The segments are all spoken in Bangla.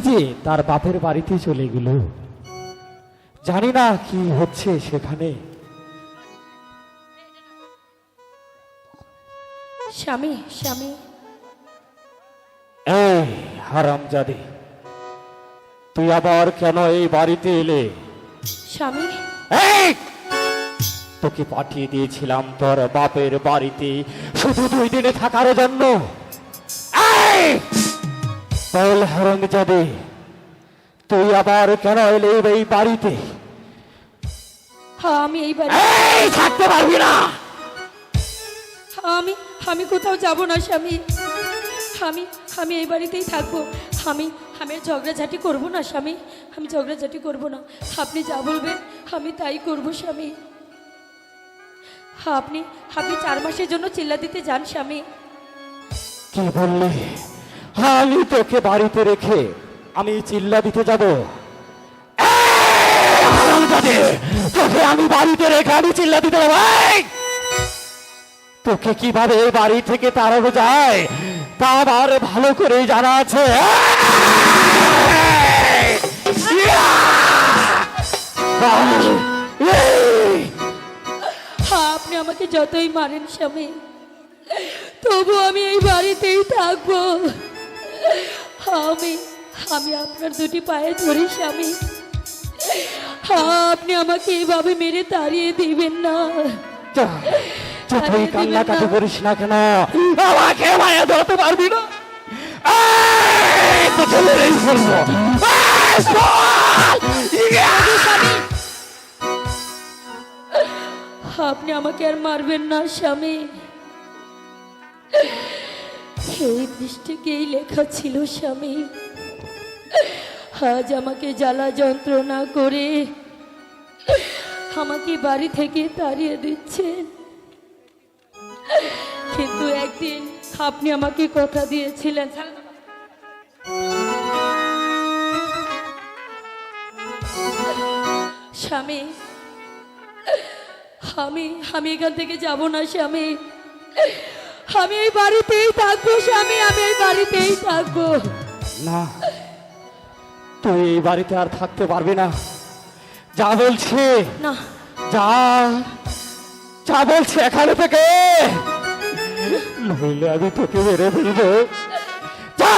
যে তার বাপের বাড়িতে চলে গেল। জানি না কি হচ্ছে সেখানে। স্বামী স্বামী। এই হারামজাদে তুই আবার কেন এই বাড়িতে এলে? স্বামী। এই! তোকে পাঠিয়ে দিয়েছিলাম তোর বাপের বাড়িতে। শুধু দুই দিনে থাকার জন্য। এই! বল হারামজাদে তুই আবার কেন এলে এই বাড়িতে? হ্যাঁ আমি এই বাড়ি থাকতে পারবি না! আমি আমি কোথাও যাব না স্বামী। আমি আমি এই বাড়িতেই থাকব। আমি আমি ঝগড়াঝাটি করব না স্বামী। আমি ঝগড়াঝাটি করব না। আপনি যা বলবেন আমি তাই করব স্বামী। আপনি আপনি চার মাসের জন্য চিল্লা দিতে যান, স্বামী। কি বললি? আমি তোকে বাড়িতে রেখে আমি চিল্লা দিতে যাব। তোকে আমি বাড়িতে রেখে আমি চিল্লা দিতে তোকে কীভাবে বাড়ি থেকে তাড়ানো যায়, তা আমার ভালো করে জানা আছে। এই! আমাকে যতই মারেন স্বামী তবু আমি এই বাড়িতেই থাকব। আমি আমি আপনার দুটি পায়ে ধরি স্বামী। আপনি আমাকে এইভাবে মেরে তাড়িয়ে দিবেন না। যা, যতই কান্নাকাটি করিস না কেন? আমাকে মায়া ধরতে পারবি না? তোকে মেরেই ফেলব। আপনি আমাকে আর মারবেন না, স্বামী। সেই দৃষ্টিকেই লেখা ছিল, স্বামী। আজ আমাকে জ্বালা যন্ত্রণা করে আমাকে বাড়ি থেকে তাড়িয়ে দিচ্ছেন কিন্তু একদিন আপনি আমাকে কথা দিয়েছিলেন। স্বামী আমি আমি এখান থেকে যাব না স্বামী। আমি এই বাড়িতেই থাকব স্বামী আমি এই বাড়িতেই থাকব। না তুই এই বাড়িতে আর থাকতে পারবি না। যা বলছে না। যা যা বলছে এখানে থেকে। নইলে আমি তোকে মেরে ফেলব। যা!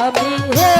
আমি হে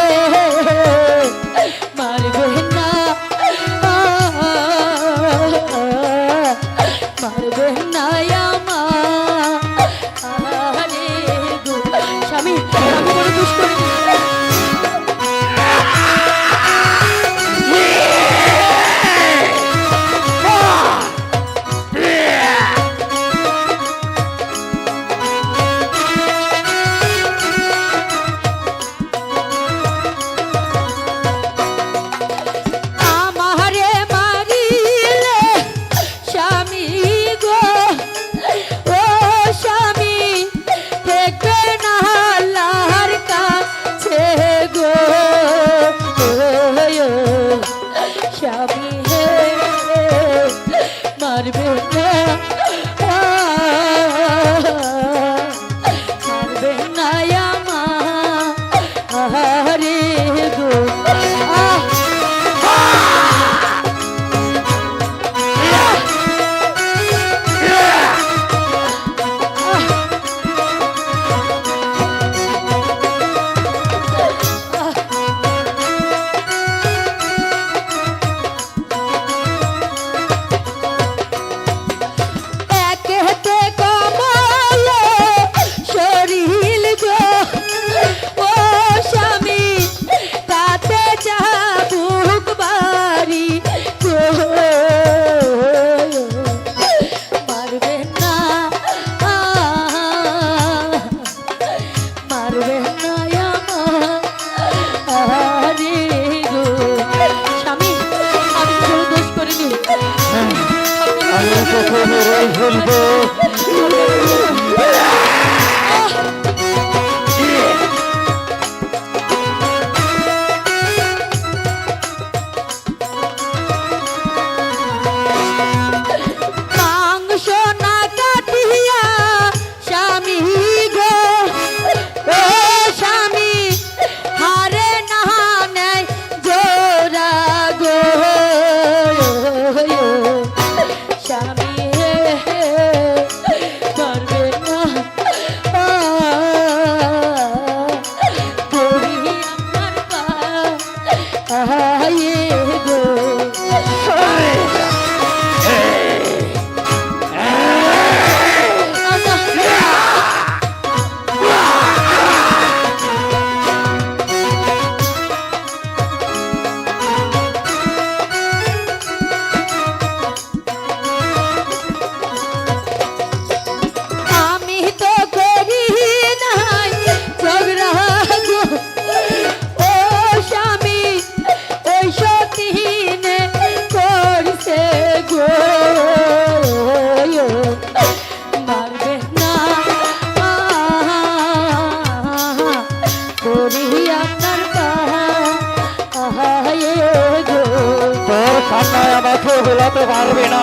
बुलाते बार बिना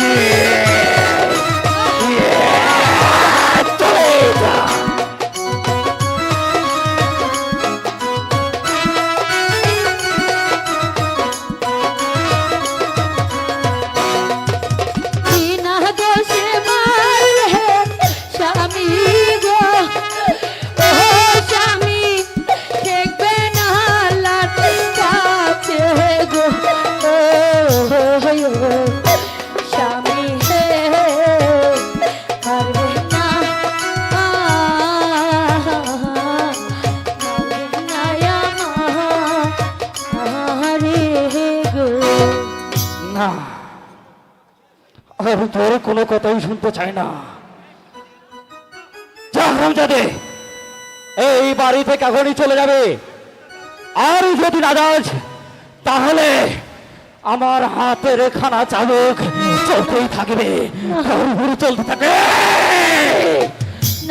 ये এখন তোর কোনো কথাই শুনতে চায় না। যাদে এই বাড়ি থেকে এখনই চলে যাবে। আর যদি না যাস তাহলে আমার হাতের খানা চালক চলতেই থাকবে চলতে থাকবে।